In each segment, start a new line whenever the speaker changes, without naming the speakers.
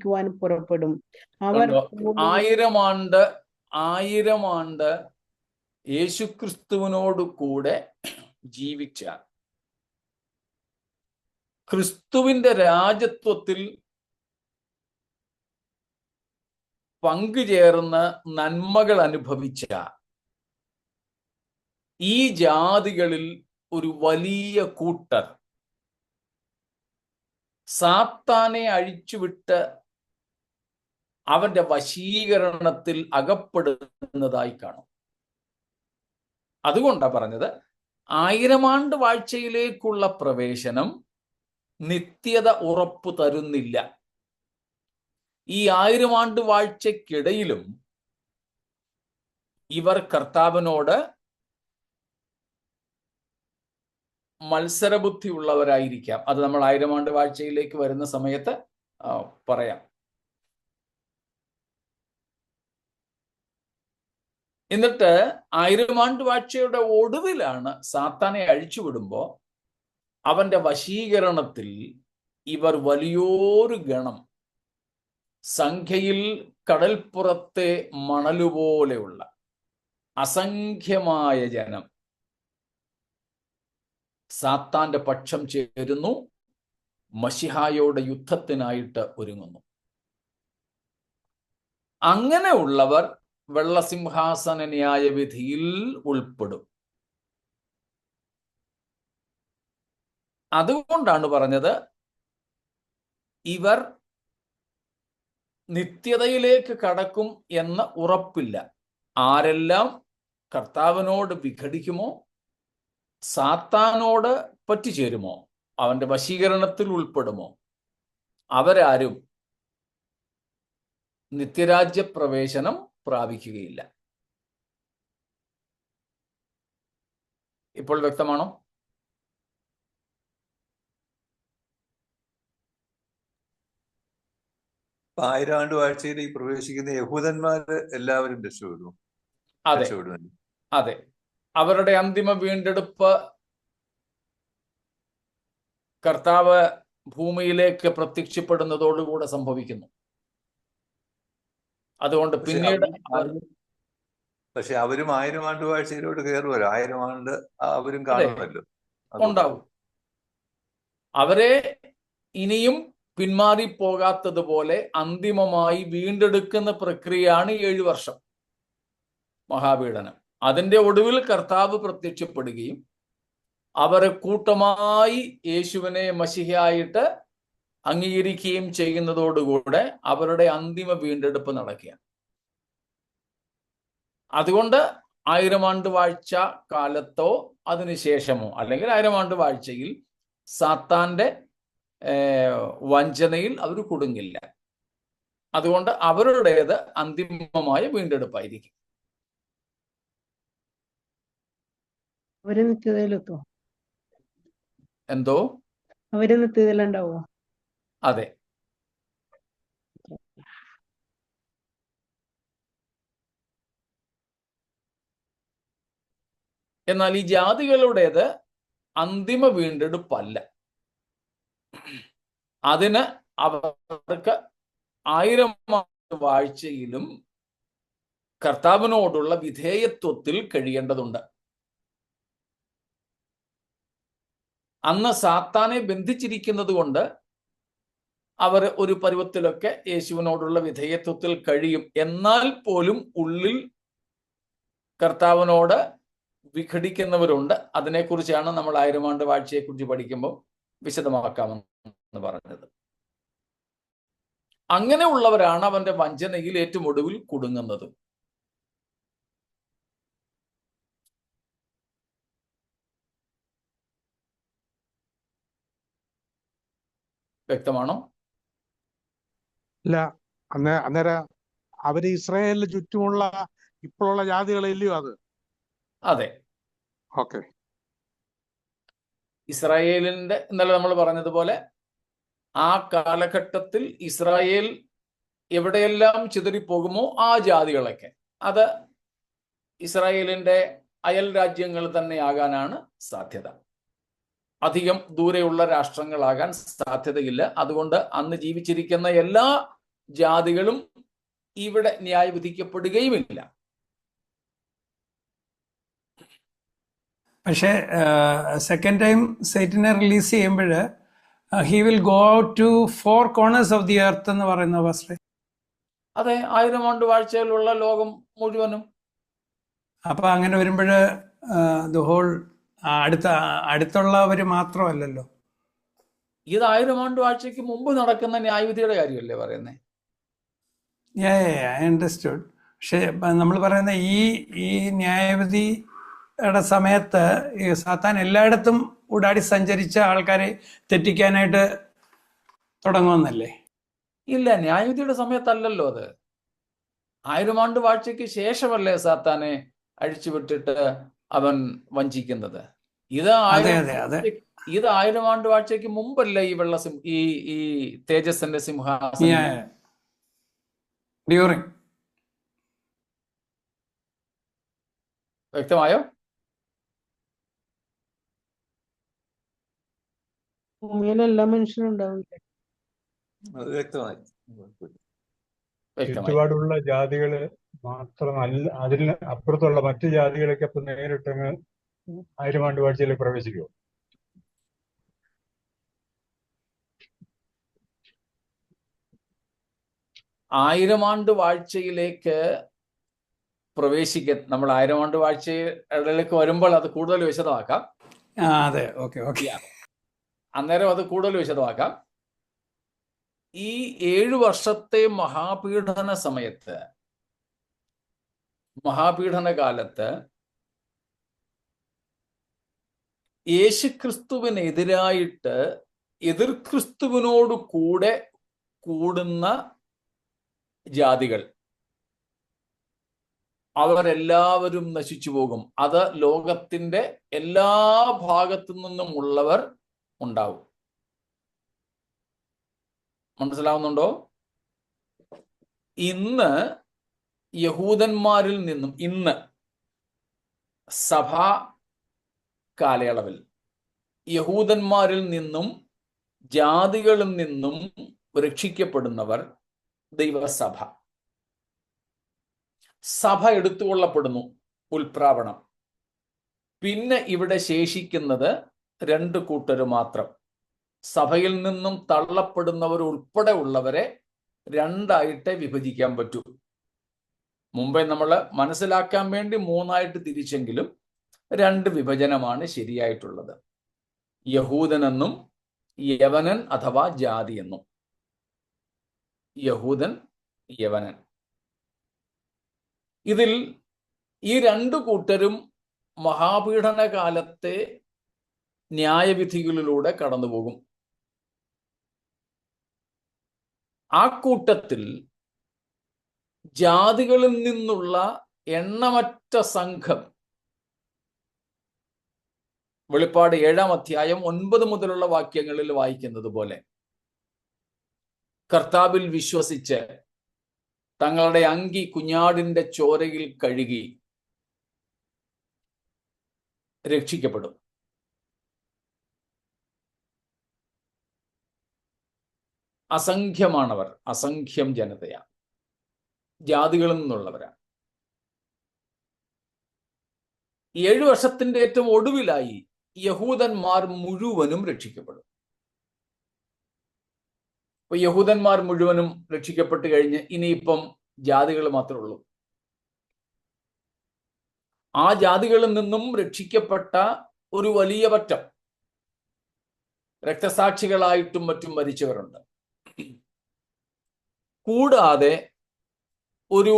പിടിക്കുവാൻ പുറപ്പെടും. അവർ
ആയിരം ആണ്ട് ആയിരം ആണ്ട് യേശുക്രിസ്തുവിനോട് കൂടെ ജീവിച്ച ക്രിസ്തുവിന്റെ രാജത്വത്തിൽ പങ്കുചേർന്ന് നന്മകൾ അനുഭവിച്ച ഈ ജാതികളിൽ ഒരു വലിയ കൂട്ടർ സാത്താനെ അഴിച്ചുവിട്ട് അവന്റെ വശീകരണത്തിൽ അകപ്പെടുന്നതായി കാണും. അതുകൊണ്ടാ പറഞ്ഞത് ആയിരം ആണ്ട് വാഴ്ചയിലേക്കുള്ള പ്രവേശനം നിത്യത ഉറപ്പ് തരുന്നില്ല. ഈ ആയിരം ആണ്ട് വാഴ്ചയ്ക്കിടയിലും ഇവർ കർത്താവിനോട് മത്സരബുദ്ധി ഉള്ളവരായിരിക്കാം അത് നമ്മൾ ആയിരം ആണ്ട് വാഴ്ചയിലേക്ക് വരുന്ന സമയത്ത് പറയാം. എന്നിട്ട് ആയിരം ആണ്ട് വാഴ്ചയുടെ ഒടുവിലാണ് സാത്താനെ അഴിച്ചുവിടുമ്പോ അവന്റെ വശീകരണത്തിൽ ഇവർ വലിയൊരു ഗണം സംഖ്യയിൽ കടൽപ്പുറത്തെ മണലുപോലെയുള്ള അസംഖ്യമായ ജനം സാത്താന്റെ പക്ഷം ചേരുന്നു മഷിഹായോടെ യുദ്ധത്തിനായിട്ട് ഒരുങ്ങുന്നു. അങ്ങനെയുള്ളവർ വെള്ളസിംഹാസന ന്യായവിധിയിൽ ഉൾപ്പെടും. അതുകൊണ്ടാണ് പറഞ്ഞത് ഇവർ നിത്യതയിലേക്ക് കടക്കും എന്ന ഉറപ്പില്ല. ആരെല്ലാം കർത്താവിനോട് വിഘടിക്കുമോ സാത്താനോട് പറ്റിച്ചേരുമോ അവന്റെ വശീകരണത്തിൽ ഉൾപ്പെടുമോ അവരാരും നിത്യരാജ്യ പ്രവേശനം പ്രാപിക്കുകയില്ല. ഇപ്പോൾ വ്യക്തമാണോ?
അപ്പൊ ആയിരം ആണ്ട് വാഴ്ചയിൽ ഈ പ്രവേശിക്കുന്ന യഹൂദന്മാര് എല്ലാവരും രക്ഷപ്പെടും
അതെ. അതെ. അവരുടെ അന്തിമ വീണ്ടെടുപ്പ് കർത്താവ് ഭൂമിയിലേക്ക് പ്രത്യക്ഷപ്പെടുന്നതോടുകൂടെ സംഭവിക്കുന്നു. അതുകൊണ്ട് പിന്നീട്
പക്ഷെ അവരും ആയിരം ആണ്ട് വാഴ്ചയിലോട്ട് കയറുമല്ലോ ആയിരം ആണ്ട് അവരും കാണുമല്ലോ
ഉണ്ടാവും. അവരെ ഇനിയും പിന്മാറി പോകാത്തതുപോലെ അന്തിമമായി വീണ്ടെടുക്കുന്ന പ്രക്രിയയാണ് ഏഴു വർഷം മഹാപീഡനം. അതിന്റെ ഒടുവിൽ കർത്താവ് പ്രത്യക്ഷപ്പെടുകയും അവരെ കൂട്ടമായി യേശുവിനെ മഷിഹയായിട്ട് അംഗീകരിക്കുകയും ചെയ്യുന്നതോടുകൂടെ അവരുടെ അന്തിമ വീണ്ടെടുപ്പ് നടക്കുകയാണ്. അതുകൊണ്ട് ആയിരം ആണ്ട് വാഴ്ച കാലത്തോ അതിനുശേഷമോ അല്ലെങ്കിൽ ആയിരം ആണ്ട് വാഴ്ചയിൽ സാത്താന്റെ ഏർ, വഞ്ചനയിൽ അവർ കുടുങ്ങില്ല. അതുകൊണ്ട് അവരുടേത് അന്തിമമായ വീണ്ടെടുപ്പായിരിക്കും. എന്തോ?
അവർ നിത്യതയിലുണ്ടാവോ?
അതെ. എന്നാൽ ഈ ജാതികളുടേത് അന്തിമ വീണ്ടെടുപ്പല്ല. അതിന് അവർക്ക് ആയിരം വാഴ്ചയിലും കർത്താവിനോടുള്ള വിധേയത്വത്തിൽ കഴിയേണ്ടതുണ്ട്. അന്ന് സാത്താനെ ബന്ധിച്ചിരിക്കുന്നത് കൊണ്ട് അവർ ഒരു പരുവത്തിലൊക്കെ യേശുവിനോടുള്ള വിധേയത്വത്തിൽ കഴിയും. എന്നാൽ പോലും ഉള്ളിൽ കർത്താവിനോട് വിഘടിക്കുന്നവരുണ്ട്. അതിനെക്കുറിച്ചാണ് നമ്മൾ ആയിരം ആണ്ട് വാഴ്ചയെക്കുറിച്ച് പഠിക്കുമ്പോൾ വിശദമാക്കാമെന്ന് പറഞ്ഞത്. അങ്ങനെയുള്ളവരാണ് അവന്റെ വഞ്ചനയിൽ ഏറ്റവും ഒടുവിൽ കുടുങ്ങുന്നത്. വ്യക്തമാണോ?
ഇല്ല. അന്നേ അന്നേരം അവർ ഇസ്രായേലിന് ചുറ്റുമുള്ള ഇപ്പോഴുള്ള ജാതികളില്ലയോ അത്?
അതെ.
ഓക്കെ.
ഇസ്രായേലിന്റെ ഇന്നലെ നമ്മൾ പറഞ്ഞതുപോലെ ആ കാലഘട്ടത്തിൽ ഇസ്രായേൽ എവിടെയെല്ലാം ചിതറിപ്പോകുമോ ആ ജാതികളൊക്കെ. അത് ഇസ്രായേലിന്റെ അയൽ രാജ്യങ്ങൾ തന്നെയാകാനാണ് സാധ്യത. അധികം ദൂരെയുള്ള രാഷ്ട്രങ്ങളാകാൻ സാധ്യതയില്ല. അതുകൊണ്ട് അന്ന് ജീവിച്ചിരിക്കുന്ന എല്ലാ ജാതികളും ഇവിടെ ന്യായവിധിക്കപ്പെടുകയുമില്ല.
പക്ഷേ സെക്കൻഡ് ടൈം സൈറ്റിനെ റിലീസ് ചെയ്യുമ്പോൾ he will go out to four corners of the earth എന്ന് പറയുന്ന പാസ്റ്ററെ
അതെ ആയിരം ആണ്ട് വാഴ്ചയിലുള്ള ലോകം മുഴുവനും.
അപ്പൊ അങ്ങനെ വരുമ്പോൾ ദ ഹോൾ അടുത്ത അടുത്തുള്ളവർ മാത്രമല്ലല്ലോ.
ഇത് ആയിരം ആണ്ട് ആഴ്ചക്ക് മുമ്പ് നടക്കുന്ന ന്യായവിധിയുടെ കാര്യമല്ലേ പറയുന്നത്
ഐ അണ്ടർസ്റ്റുഡ് പക്ഷേ നമ്മൾ പറയുന്ന ഈ ഈ ന്യായവിധിയുടെ സമയത്ത് സാത്താൻ എല്ലായിടത്തും ഉടാടി സഞ്ചരിച്ച ആൾക്കാരെ തെറ്റിക്കാനായിട്ട് തുടങ്ങുമെന്നല്ലേ?
ഇല്ല ന്യായവിധിയുടെ സമയത്തല്ലല്ലോ അത്. ആയിരം ആണ്ട് വാഴ്ചയ്ക്ക് ശേഷമല്ലേ സാത്താനെ അഴിച്ചുവിട്ടിട്ട് അവൻ വഞ്ചിക്കുന്നത്. ഇത് ഇത് ആയിരം ആണ്ട് വാഴ്ചയ്ക്ക് മുമ്പല്ലേ ഈ വെള്ള സിം ഈ ഈ തേജസ്സിന്റെ സിംഹാസനം.
ഡ്യൂറിങ്
വ്യക്തമായോ?
ഭൂമിയിൽ എല്ലാ മനുഷ്യരും ഉണ്ടാവില്ലേ?
വ്യക്തമായി
വ്യക്തമായി.
ചുറ്റുപാടുള്ള ജാതികൾ മാത്രമല്ല അതിൽ അപ്പുറത്തുള്ള മറ്റു ജാതികളൊക്കെ അപ്പൊ നേരിട്ടങ്ങ് ആയിരം ആണ്ട് വാഴ്ചയിൽ പ്രവേശിക്കുമോ
ആയിരം ആണ്ട് വാഴ്ചയിലേക്ക് പ്രവേശിക്ക നമ്മൾ ആയിരം ആണ്ട് വാഴ്ചയിലേക്ക് വരുമ്പോൾ അത് കൂടുതൽ വിശദമാക്കാം.
അതെ. Okay okay.
അന്നേരം അത് കൂടുതൽ വിശദമാക്കാം. ഈ ഏഴു വർഷത്തെ മഹാപീഡന സമയത്ത് മഹാപീഡന കാലത്ത് യേശുക്രിസ്തുവിനെതിരായിട്ട് എതിർ ക്രിസ്തുവിനോട് കൂടെ കൂടുന്ന ജാതികൾ. അവരെല്ലാവരും നശിച്ചു പോകും. അത് ലോകത്തിന്റെ എല്ലാ ഭാഗത്തു നിന്നും ഉള്ളവർ ഉണ്ടാവും. മനസ്സിലാവുന്നുണ്ടോ? ഇന്ന് യഹൂദന്മാരിൽ നിന്നും ഇന്ന് സഭ കാലയളവിൽ യഹൂദന്മാരിൽ നിന്നും ജാതികളിൽ നിന്നും രക്ഷിക്കപ്പെടുന്നവർ ദൈവസഭ. സഭ എടുത്തുകൊള്ളപ്പെടുന്നു ഉൽപ്രാവണം. പിന്നെ ഇവിടെ ശേഷിക്കുന്നത് രണ്ട് കൂട്ടര് മാത്രം. സഭയിൽ നിന്നും തള്ളപ്പെടുന്നവർ ഉൾപ്പെടെ ഉള്ളവരെ രണ്ടായിട്ട് വിഭജിക്കാൻ പറ്റൂ. മുമ്പേ നമ്മൾ മനസ്സിലാക്കാൻ വേണ്ടി മൂന്നായിട്ട് തിരിച്ചെങ്കിലും രണ്ട് വിഭജനമാണ് ശരിയായിട്ടുള്ളത്. യഹൂദനെന്നും യവനൻ അഥവാ ജാതി എന്നും. യഹൂദൻ യവനൻ. ഇതിൽ ഈ രണ്ടു കൂട്ടരും മഹാപീഡന കാലത്തെ ന്യായവിധികളിലൂടെ കടന്നുപോകും. ആ കൂട്ടത്തിൽ ജാതികളിൽ നിന്നുള്ള എണ്ണമറ്റ സംഘം. വെളിപ്പാട് ഏഴാം അധ്യായം ഒൻപത് മുതലുള്ള വാക്യങ്ങളിൽ വായിക്കുന്നത് പോലെ. കർത്താവിൽ വിശ്വസിച്ച് തങ്ങളുടെ അങ്കി കുഞ്ഞാടിന്റെ ചോരയിൽ കഴുകി രക്ഷിക്കപ്പെടും. അസംഖ്യമാണവർ അസംഖ്യം ജനതയാണ് ജാതികളിൽ നിന്നുള്ളവരാണ്. ഏഴു വർഷത്തിന്റെ ഏറ്റവും ഒടുവിലായി യഹൂദന്മാർ മുഴുവനും രക്ഷിക്കപ്പെടും. ഇപ്പൊ യഹൂദന്മാർ മുഴുവനും രക്ഷിക്കപ്പെട്ട് കഴിഞ്ഞ് ഇനിയിപ്പം ജാതികൾ മാത്രമേ ഉള്ളൂ. ആ ജാതികളിൽ നിന്നും രക്ഷിക്കപ്പെട്ട ഒരു വലിയ പറ്റം രക്തസാക്ഷികളായിട്ടും മറ്റും മരിച്ചവരുണ്ട്. കൂടാതെ ഒരു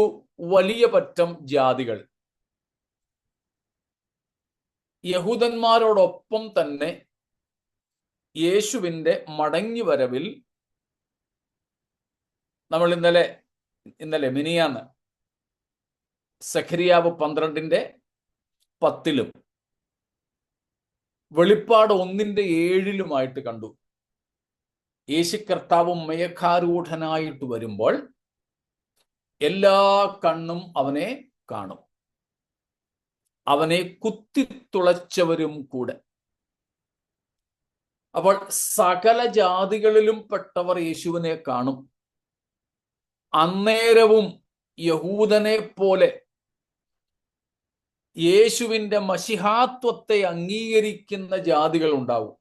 വലിയ പറ്റം ജാതികൾ. യഹൂദന്മാരോടൊപ്പം തന്നെ യേശുവിന്റെ മടങ്ങിവരവിൽ നമ്മൾ ഇന്നലെ ഇന്നലെ മിനിയാന്ന് സഖരിയാവ് പന്ത്രണ്ടിന്റെ പത്തിലും വെളിപ്പാട് ഒന്നിന്റെ ഏഴിലുമായിട്ട് കണ്ടു. യേശു കർത്താവും മയക്കാരൂഢനായിട്ട് വരുമ്പോൾ എല്ലാ കണ്ണും അവനെ കാണും. അവനെ കുത്തിത്തുളച്ചവരും കൂടെ. അപ്പോൾ സകല ജാതികളിലും പെട്ടവർ യേശുവിനെ കാണും. അന്നേരവും യഹൂദനെ പോലെ യേശുവിന്റെ മഷിഹാത്വത്തെ അംഗീകരിക്കുന്ന ജാതികൾ ഉണ്ടാവും.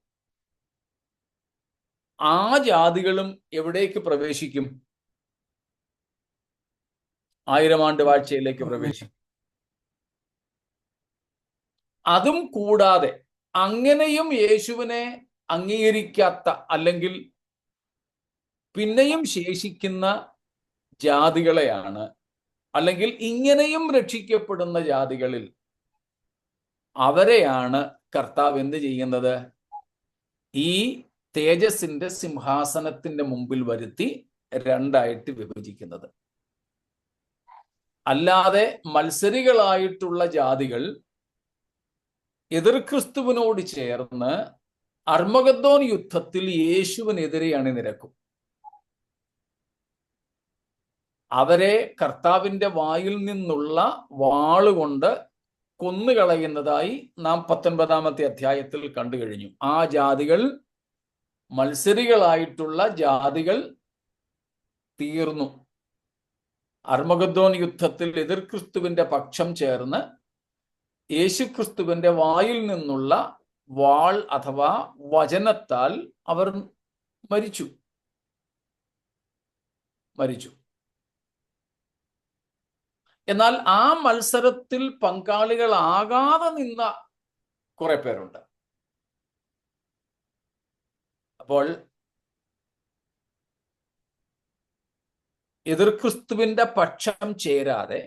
ആ ജാതികളും എവിടേക്ക് പ്രവേശിക്കും? ആയിരം ആണ്ട് വാഴ്ചയിലേക്ക് പ്രവേശിക്കും. അതും കൂടാതെ അങ്ങനെയും യേശുവിനെ അംഗീകരിക്കാത്ത അല്ലെങ്കിൽ പിന്നെയും ശേഷിക്കുന്ന ജാതികളെയാണ് അല്ലെങ്കിൽ ഇങ്ങനെയും രക്ഷിക്കപ്പെടുന്ന ജാതികളിൽ അവരെയാണ് കർത്താവ് എന്ത് ചെയ്യുന്നത്? ഈ തേജസിന്റെ സിംഹാസനത്തിന്റെ മുമ്പിൽ വരുത്തി രണ്ടായിട്ട് വിഭജിക്കുന്നത്. അല്ലാതെ മത്സരികളായിട്ടുള്ള ജാതികൾ എതിർ ക്രിസ്തുവിനോട് ചേർന്ന് അർമഗദ്ദോൻ യുദ്ധത്തിൽ യേശുവിനെതിരെ അണിനിരക്കും അവരെ കർത്താവിന്റെ വായിൽ നിന്നുള്ള വാളുകൊണ്ട് കൊന്നുകളയുന്നതായി നാം പത്തൊൻപതാമത്തെ അധ്യായത്തിൽ കണ്ടു കഴിഞ്ഞു. ആ ജാതികൾ മത്സരികളായിട്ടുള്ള ജാതികൾ തീർന്നു. അർമഗദ്ദോൻ യുദ്ധത്തിൽ എതിർ ക്രിസ്തുവിന്റെ പക്ഷം ചേർന്ന് യേശുക്രിസ്തുവിന്റെ വായിൽ നിന്നുള്ള വാൾ അഥവാ വചനത്താൽ അവർ മരിച്ചു. മരിച്ചു. എന്നാൽ ആ മത്സരത്തിൽ പങ്കാളികളാകാതെ നിന്ന കുറെ പേരുണ്ട്. അപ്പോൾ എതിർ ക്രിസ്തുവിന്റെ പക്ഷം ചേരാതെ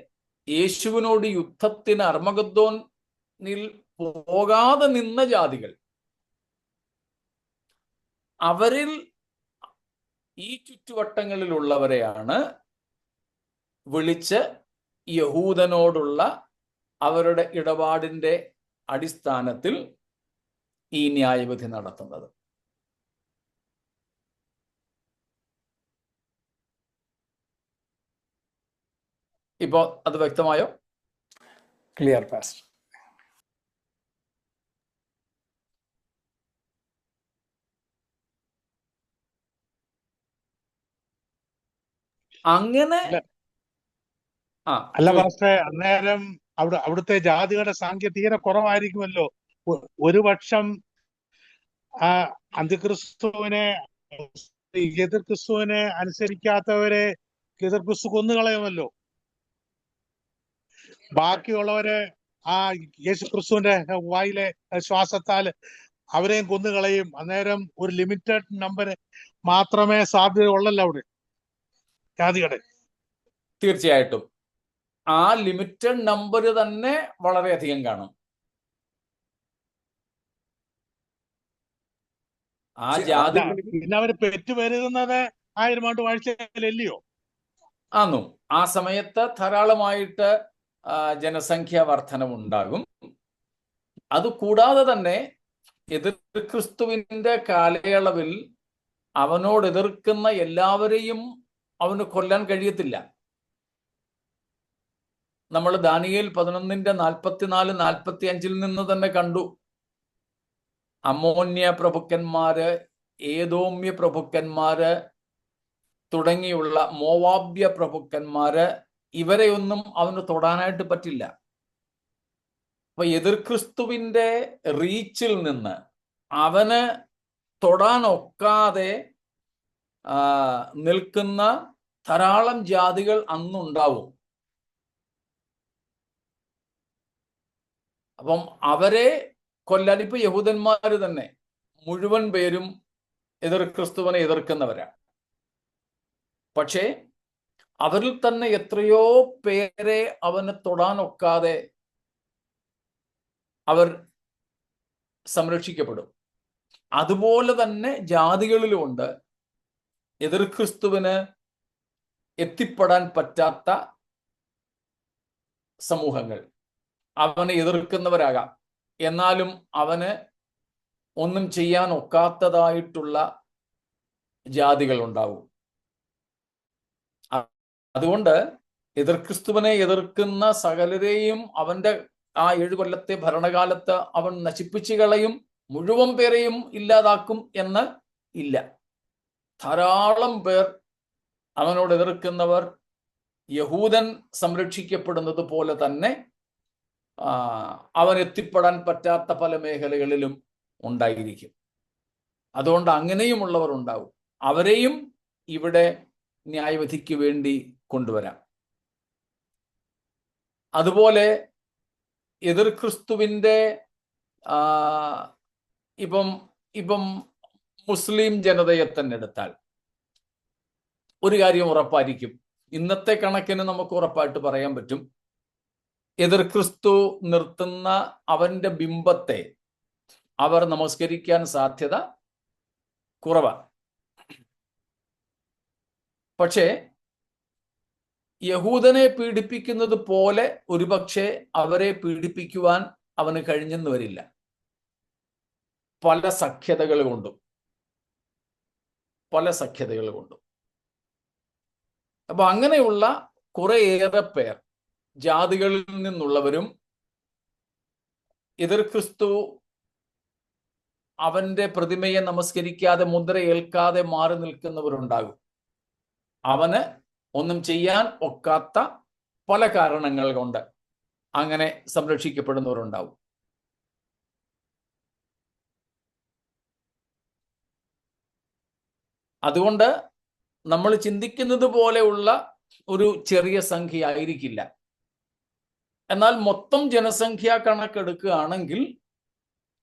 യേശുവിനോട് യുദ്ധത്തിന് അർമഗദ്ദോനിൽ പോകാതെ നിന്ന ജാതികൾ അവരിൽ ഈ ചുറ്റുവട്ടങ്ങളിലുള്ളവരെയാണ് വിളിച്ച് യഹൂദനോടുള്ള അവരുടെ ഇടപാടിന്റെ അടിസ്ഥാനത്തിൽ ഈ ന്യായവിധി നടത്തുന്നത്. ഇപ്പോ അത് വ്യക്തമായോ?
ക്ലിയർ പാസ്റ്റ്
അങ്ങനെ
അല്ല.
ആ
അല്ല
ചോദി-
പാസ്റ്ററെ അന്നേരം അവിടെ അവിടുത്തെ ജാതികളുടെ സംഖ്യ തീരെ കുറവായിരിക്കുമല്ലോ. ഒരു പക്ഷം ആ അന്ത്യക്രിസ്തുവിനെ എതിർ ക്രിസ്തുവിനെ അനുസരിക്കാത്തവരെ എതിർ ക്രിസ്തു കൊന്നുകളയുമല്ലോ. ബാക്കിയുള്ളവരെ ആ യേശു ക്രിസ്തുവിന്റെ വായിലെ ശ്വാസത്താൽ അവരെയും കൊന്നുകളയും. അന്നേരം ഒരു ലിമിറ്റഡ് നമ്പർ മാത്രമേ സാധ്യത ഉള്ളല്ലോ അവിടെ. ജാതികടെ.
തീർച്ചയായിട്ടും. ആ ലിമിറ്റഡ് നമ്പർ തന്നെ വളരെയധികം കാണും. ആ ജാതി
പിന്നെ അവർ പെറ്റുപെരുകുന്നത് ആയിരം ആണ്ട് വാഴ്ചയിലല്ലയോ?
ആന്നു ആ സമയത്ത് ധാരാളമായിട്ട് ജനസംഖ്യ വർധനമുണ്ടാകും അത് കൂടാതെ തന്നെ എതിർ ക്രിസ്തുവിന്റെ കാലയളവിൽ അവനോട് എതിർക്കുന്ന എല്ലാവരെയും അവന് കൊല്ലാൻ കഴിയത്തില്ല. നമ്മൾ ദാനിയേൽ പതിനൊന്നിന്റെ നാൽപ്പത്തിനാല് നാൽപ്പത്തി അഞ്ചിൽ നിന്ന് തന്നെ കണ്ടു. അമോന്യ പ്രഭുക്കന്മാര് ഏതോമ്യ പ്രഭുക്കന്മാര് തുടങ്ങിയുള്ള മോവാബ്യ പ്രഭുക്കന്മാര് ഇവരെയൊന്നും അവന് തൊടാനായിട്ട് പറ്റില്ല. അപ്പൊ എതിർ ക്രിസ്തുവിന്റെ റീച്ചിൽ നിന്ന് അവന് തൊടാനൊക്കാതെ നിൽക്കുന്ന ധാരാളം ജാതികൾ അന്നുണ്ടാവും. അപ്പം അവരെ കൊല്ലാൻ ഇപ്പൊ യഹൂദന്മാര് തന്നെ മുഴുവൻ പേരും എതിർ ക്രിസ്തുവിനെ എതിർക്കുന്നവരാണ് പക്ഷേ അവരിൽ തന്നെ എത്രയോ പേരെ അവന് തൊടാനൊക്കാതെ അവർ സംരക്ഷിക്കപ്പെടും. അതുപോലെ തന്നെ ജാതികളിലുമുണ്ട്. എതിർ ക്രിസ്തുവിന് എത്തിപ്പെടാൻ പറ്റാത്ത സമൂഹങ്ങൾ. അവനെ എതിർക്കുന്നവരാകാം. എന്നാലും അവന് ഒന്നും ചെയ്യാൻ ഒക്കാത്തതായിട്ടുള്ള ജാതികൾ ഉണ്ടാവും അതുകൊണ്ട് എതിർ ക്രിസ്തുവിനെ എതിർക്കുന്ന സകലരെയും അവന്റെ ആ ഏഴു കൊല്ലത്തെ ഭരണകാലത്ത് അവൻ നശിപ്പിച്ചു കളയും മുഴുവൻ പേരെയും ഇല്ലാതാക്കും എന്ന് ഇല്ല. ധാരാളം പേർ അവനോട് എതിർക്കുന്നവർ യഹൂദൻ സംരക്ഷിക്കപ്പെടുന്നത് പോലെ തന്നെ അവൻ എത്തിപ്പെടാൻ പറ്റാത്ത പല മേഖലകളിലും ഉണ്ടായിരിക്കും. അതുകൊണ്ട് അങ്ങനെയുമുള്ളവർ ഉണ്ടാവും. അവരെയും ഇവിടെ ന്യായവിധിക്ക് വേണ്ടി കൊണ്ടുവരാം. അതുപോലെ എതിർ ക്രിസ്തുവിന്റെ ഇപ്പം ഇപ്പം മുസ്ലിം ജനതയെ തന്നെ എടുത്താൽ ഒരു കാര്യം ഉറപ്പായിരിക്കും. ഇന്നത്തെ കണക്കിന് നമുക്ക് ഉറപ്പായിട്ട് പറയാൻ പറ്റും. എതിർ ക്രിസ്തു നിർത്തുന്ന അവന്റെ ബിംബത്തെ അവർ നമസ്കരിക്കാൻ സാധ്യത കുറവാണ്. പക്ഷേ യഹൂദനെ പീഡിപ്പിക്കുന്നത് പോലെ ഒരുപക്ഷെ അവരെ പീഡിപ്പിക്കുവാൻ അവന് കഴിഞ്ഞെന്ന് വരില്ല. പല സഖ്യതകൾ കൊണ്ടും പല സഖ്യതകൾ കൊണ്ടും അപ്പൊ അങ്ങനെയുള്ള കുറേയേറെ പേർ ജാതികളിൽ നിന്നുള്ളവരും എതിർ ക്രിസ്തു അവന്റെ പ്രതിമയെ നമസ്കരിക്കാതെ മുദ്ര ഏൽക്കാതെ മാറി നിൽക്കുന്നവരുണ്ടാകും. അവന് ഒന്നും ചെയ്യാൻ ഒക്കാത്ത പല കാരണങ്ങൾ കൊണ്ട് അങ്ങനെ സംരക്ഷിക്കപ്പെടുന്നവരുണ്ടാവും. അതുകൊണ്ട് നമ്മൾ ചിന്തിക്കുന്നത് പോലെയുള്ള ഒരു ചെറിയ സംഖ്യ ആയിരിക്കില്ല. എന്നാൽ മൊത്തം ജനസംഖ്യ കണക്കെടുക്കുകയാണെങ്കിൽ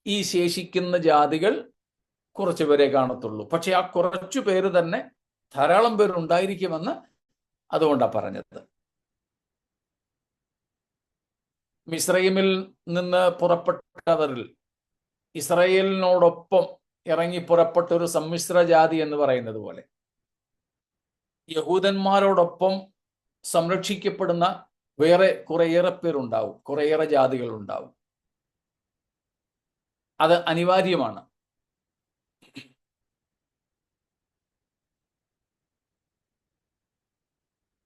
ഈ ശേഷിക്കുന്ന ജാതികൾ കുറച്ചു പേരെ കാണത്തുള്ളൂ. പക്ഷെ ആ കുറച്ചു പേര് തന്നെ ധാരാളം പേരുണ്ടായിരിക്കുമെന്ന് അതുകൊണ്ടാണ് പറഞ്ഞത്. മിസ്രൈമിൽ നിന്ന് പുറപ്പെട്ടവരിൽ ഇസ്രയേലിനോടൊപ്പം ഇറങ്ങി പുറപ്പെട്ട ഒരു സമ്മിശ്ര ജാതി എന്ന് പറയുന്നത് പോലെ യഹൂദന്മാരോടൊപ്പം സംരക്ഷിക്കപ്പെടുന്ന വേറെ കുറേയേറെ പേരുണ്ടാവും കുറേയേറെ ജാതികൾ ഉണ്ടാവും അത് അനിവാര്യമാണ്.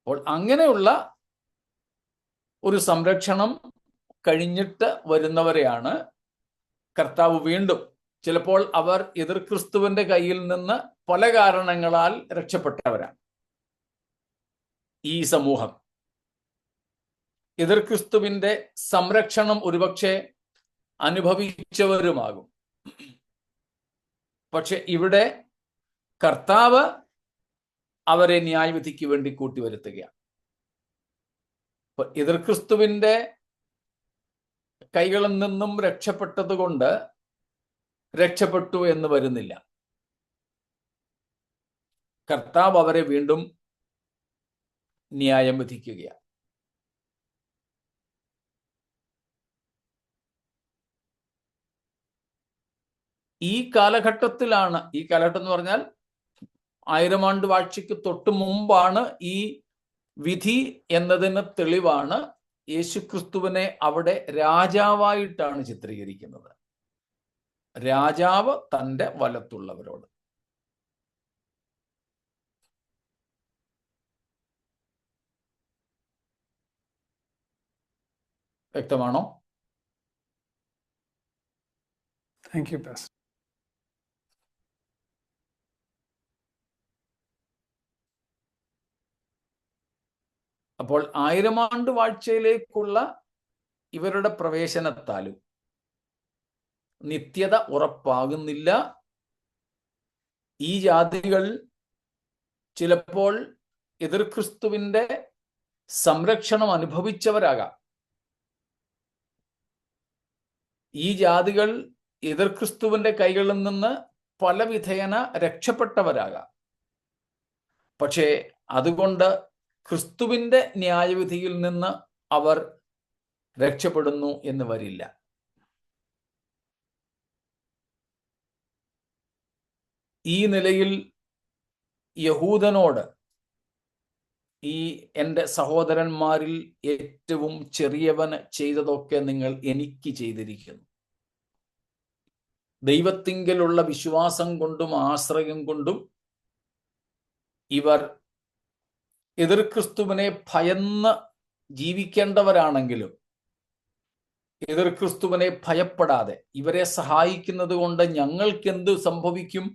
അപ്പോൾ അങ്ങനെയുള്ള ഒരു സംരക്ഷണം കഴിഞ്ഞിട്ട് വരുന്നവരെയാണ് കർത്താവ് വീണ്ടും. ചിലപ്പോൾ അവർ എതിർ ക്രിസ്തുവിന്റെ കയ്യിൽ നിന്ന് പല കാരണങ്ങളാൽ രക്ഷപ്പെട്ടവരാണ്. ഈ സമൂഹം. എതിർ ക്രിസ്തുവിന്റെ സംരക്ഷണം ഒരുപക്ഷെ അനുഭവിച്ചവരുമാകും. പക്ഷെ ഇവിടെ കർത്താവ് അവരെ ന്യായവിധിക്ക് വേണ്ടി കൂട്ടിവരുത്തുകയാണ്. അപ്പൊ എതിർ ക്രിസ്തുവിന്റെ കൈകളിൽ നിന്നും രക്ഷപ്പെട്ടതുകൊണ്ട് രക്ഷപ്പെട്ടു എന്ന് വരുന്നില്ല. കർത്താവ് അവരെ വീണ്ടും ന്യായം വിധിക്കുകയാണ്. ഈ കാലഘട്ടത്തിലാണ് ഈ കാലഘട്ടം എന്ന് പറഞ്ഞാൽ ആയിരം ആണ്ട് വാഴ്ചയ്ക്ക് തൊട്ട് മുമ്പാണ് ഈ വിധി എന്നതിന് തെളിവാണ് യേശുക്രിസ്തുവിനെ അവിടെ രാജാവായിട്ടാണ് ചിത്രീകരിക്കുന്നത്. രാജാവ് തന്റെ വലത്തുള്ളവരോട്. വ്യക്തമാണോ?
താങ്ക് യു
അപ്പോൾ ആയിരം ആണ്ട് വാഴ്ചയിലേക്കുള്ള ഇവരുടെ പ്രവേശനത്താലും നിത്യത ഉറപ്പാകുന്നില്ല. ഈ ജാതികൾ ചിലപ്പോൾ എതിർ ക്രിസ്തുവിന്റെ സംരക്ഷണം അനുഭവിച്ചവരാകാം. ഈ ജാതികൾ എതിർ ക്രിസ്തുവിന്റെ കൈകളിൽ നിന്ന് പല വിധേയന രക്ഷപ്പെട്ടവരാകാം. പക്ഷേ അതുകൊണ്ട് ക്രിസ്തുവിന്റെ ന്യായവിധിയിൽ നിന്ന് അവർ രക്ഷപ്പെടുന്നു എന്ന് വരില്ല. ഈ നിലയിൽ യഹൂദനോട് ഈ എന്റെ സഹോദരന്മാരിൽ ഏറ്റവും ചെറിയവന് ചെയ്തതൊക്കെ നിങ്ങൾ എനിക്ക് ചെയ്തിരിക്കുന്നു. ദൈവത്തിങ്കലുള്ള വിശ്വാസം കൊണ്ടും ആശ്രയം കൊണ്ടും ഇവർ എതിർ ക്രിസ്തുവിനെ ഭയന്ന് ജീവിക്കേണ്ടവരാണെങ്കിലും എതിർ ക്രിസ്തുവിനെ ഭയപ്പെടാതെ ഇവരെ സഹായിക്കുന്നത് കൊണ്ട് ഞങ്ങൾക്ക് എന്ത് സംഭവിക്കും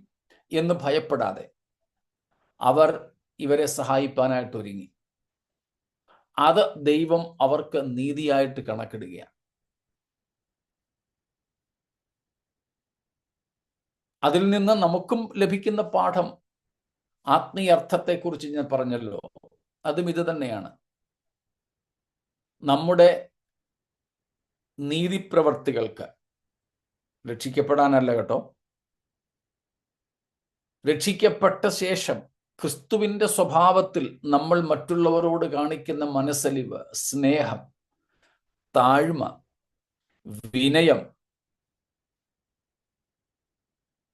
എന്ന് ഭയപ്പെടാതെ അവർ ഇവരെ സഹായിപ്പാനായിട്ട് ഒരുങ്ങി. അത് ദൈവം അവർക്ക് നീതിയായിട്ട് കണക്കിടുകയാണ്. അതിൽ നിന്ന് നമുക്കും ലഭിക്കുന്ന പാഠം ആത്മീയർത്ഥത്തെക്കുറിച്ച് ഞാൻ പറഞ്ഞല്ലോ. അതും ഇത് തന്നെയാണ്. നമ്മുടെ നീതിപ്രവർത്തികൾക്ക് രക്ഷിക്കപ്പെടാനല്ല കേട്ടോ. രക്ഷിക്കപ്പെട്ട ശേഷം ക്രിസ്തുവിന്റെ സ്വഭാവത്തിൽ നമ്മൾ മറ്റുള്ളവരോട് കാണിക്കുന്ന മനസ്സലിവ് സ്നേഹം താഴ്മ വിനയം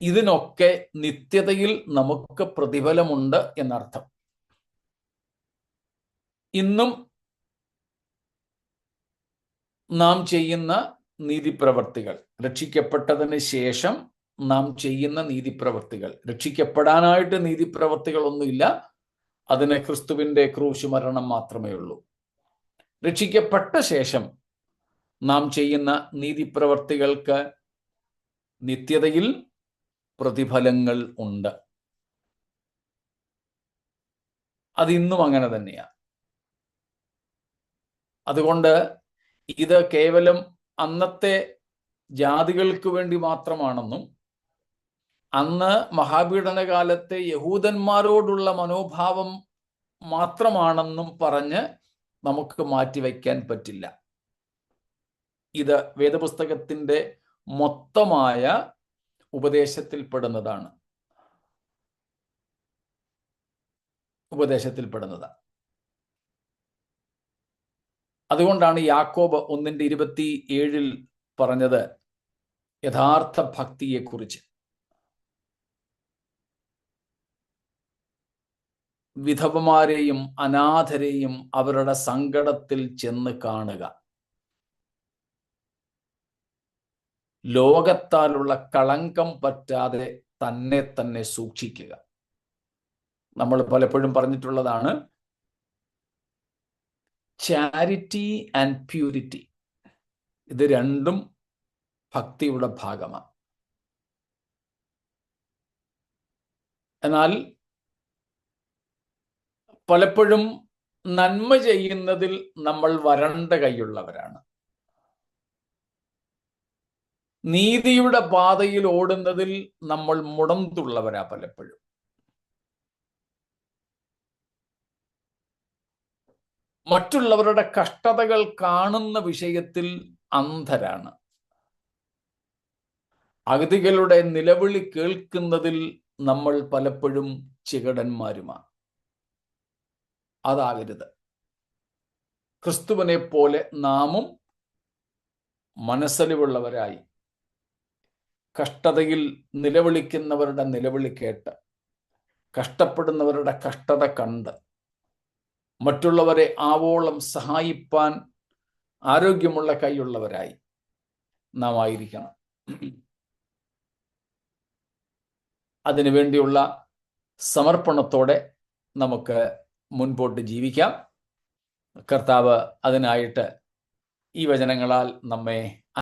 ഇതിനൊക്കെ നിത്യതയിൽ നമുക്ക് പ്രതിഫലമുണ്ട് എന്നർത്ഥം. ഇന്നും നാം ചെയ്യുന്ന നീതിപ്രവർത്തികൾ രക്ഷിക്കപ്പെട്ടതിന് ശേഷം നാം ചെയ്യുന്ന നീതിപ്രവർത്തികൾ. രക്ഷിക്കപ്പെടാനായിട്ട് നീതിപ്രവർത്തികളൊന്നുമില്ല. അതിന് ക്രിസ്തുവിന്റെ ക്രൂശ് മരണം മാത്രമേ ഉള്ളൂ. രക്ഷിക്കപ്പെട്ട ശേഷം നാം ചെയ്യുന്ന നീതിപ്രവർത്തികൾക്ക് നിത്യതയിൽ പ്രതിഫലങ്ങൾ ഉണ്ട്. അതിന്നും അങ്ങനെ തന്നെയാണ് അതുകൊണ്ട് ഇത് കേവലം അന്നത്തെ ജാതികൾക്ക് വേണ്ടി മാത്രമാണെന്നും അന്ന് മഹാപീഡന കാലത്തെ യഹൂദന്മാരോടുള്ള മനോഭാവം മാത്രമാണെന്നും പറഞ്ഞ് നമുക്ക് മാറ്റിവെക്കാൻ പറ്റില്ല. ഇത് വേദപുസ്തകത്തിന്റെ മൊത്തമായ ഉപദേശത്തിൽപ്പെടുന്നതാണ്. ഉപദേശത്തിൽപ്പെടുന്നതാണ്. അതുകൊണ്ടാണ് യാക്കോബ് ഒന്നിന്റെ ഇരുപത്തി ഏഴിൽ പറഞ്ഞത് യഥാർത്ഥ ഭക്തിയെക്കുറിച്ച്. വിധവമാരെയും അനാഥരെയും അവരുടെ സങ്കടത്തിൽ ചെന്ന് കാണുക. ലോകത്താലുള്ള കളങ്കം പറ്റാതെ തന്നെ തന്നെ സൂക്ഷിക്കുക. നമ്മൾ പലപ്പോഴും പറഞ്ഞിട്ടുള്ളതാണ് ചാരിറ്റി ആൻഡ് പ്യൂരിറ്റി ഇത് രണ്ടും ഭക്തിയുടെ ഭാഗമാണ് എന്നാൽ പലപ്പോഴും നന്മ ചെയ്യുന്നതിൽ നമ്മൾ വരണ്ട കൈയുള്ളവരാണ്. നീതിയുടെ പാതയിൽ ഓടുന്നതിൽ നമ്മൾ മുടന്തുള്ളവരാ പലപ്പോഴും. മറ്റുള്ളവരുടെ കഷ്ടതകൾ കാണുന്ന വിഷയത്തിൽ അന്ധരാണ്. അഗതികളുടെ നിലവിളി കേൾക്കുന്നതിൽ നമ്മൾ പലപ്പോഴും ചികടന്മാരുമാണ്. അതാകരുത്. ക്രിസ്തുവിനെ പോലെ നാമും മനസ്സലിവുള്ളവരായി. കഷ്ടതയിൽ നിലവിളിക്കുന്നവരുടെ നിലവിളി കേട്ട് കഷ്ടപ്പെടുന്നവരുടെ കഷ്ടത കണ്ട് മറ്റുള്ളവരെ ആവോളം സഹായിപ്പാൻ ആരോഗ്യമുള്ള കൈയുള്ളവരായി നാം ആയിരിക്കണം. അതിനുവേണ്ടിയുള്ള സമർപ്പണത്തോടെ നമുക്ക് മുൻപോട്ട് ജീവിക്കാം. കർത്താവ് അതിനായിട്ട് ഈ വചനങ്ങളാൽ നമ്മെ